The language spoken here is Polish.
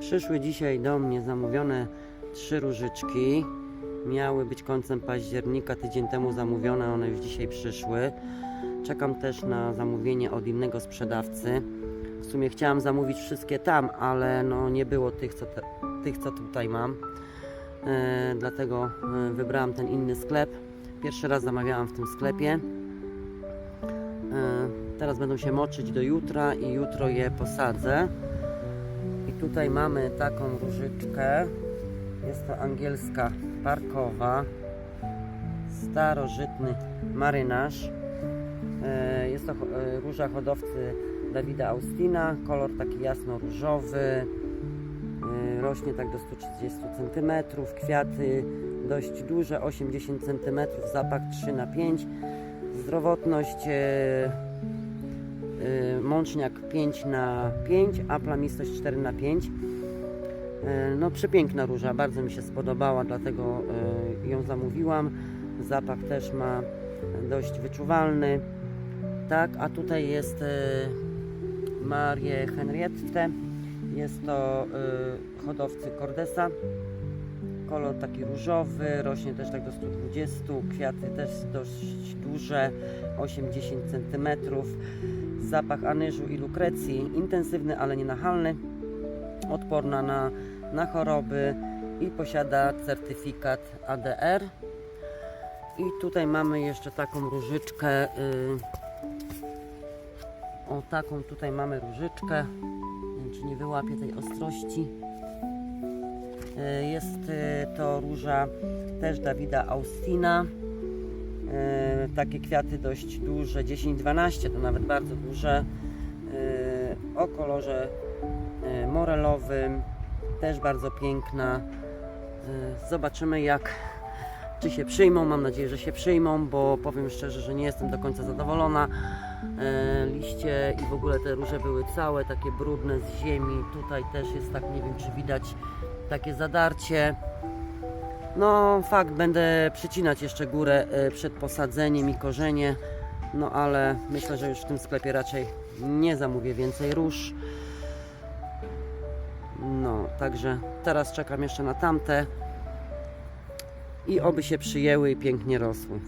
Przyszły dzisiaj do mnie zamówione trzy różyczki. Miały być końcem października, tydzień temu zamówione, one już dzisiaj przyszły. Czekam też na zamówienie od innego sprzedawcy. W sumie chciałam zamówić wszystkie tam, ale no nie było tych, co, te, tych, co tutaj mam. E, dlatego e, wybrałam ten inny sklep. Pierwszy raz zamawiałam w tym sklepie. E, teraz będą się moczyć do jutra i jutro je posadzę. Tutaj mamy taką różyczkę. Jest to angielska parkowa. Starożytny marynarz. E, Jest to e, róża hodowcy Dawida Austina. Kolor taki jasno-różowy. E, Rośnie tak do 130 cm. Kwiaty dość duże, 80 cm. Zapach 3 na 5 Zdrowotność mączniak 5 na 5 a plamistość 4 na 5 E, No przepiękna róża, bardzo mi się spodobała, dlatego e, ją zamówiłam. Zapach też ma dość wyczuwalny. Tak, a tutaj jest Marię Henriette. Jest to hodowcy Cordesa. Kolor taki różowy, rośnie też tak do 120, kwiaty też dość duże, 8-10 cm. Zapach anyżu i lukrecji, intensywny, ale nie nachalny odporna na, na choroby i posiada certyfikat ADR. I tutaj mamy jeszcze taką różyczkę. y, O, taką tutaj mamy różyczkę. Nie wiem, czy nie wyłapię tej ostrości. Y, Jest y, to róża też Dawida Austina. Y, Takie kwiaty dość duże, 10-12 to nawet bardzo duże. Y, O kolorze e, morelowym, też bardzo piękna. E, Zobaczymy jak, czy się przyjmą, mam nadzieję, że się przyjmą, bo powiem szczerze, że nie jestem do końca zadowolona. E, Liście i w ogóle te róże były całe, takie brudne z ziemi. Tutaj też jest tak, nie wiem czy widać takie zadarcie. No fakt, będę przycinać jeszcze górę e, przed posadzeniem i korzenie. No ale myślę, że już w tym sklepie raczej nie zamówię więcej róż. No, także teraz czekam jeszcze na tamte i oby się przyjęły i pięknie rosły.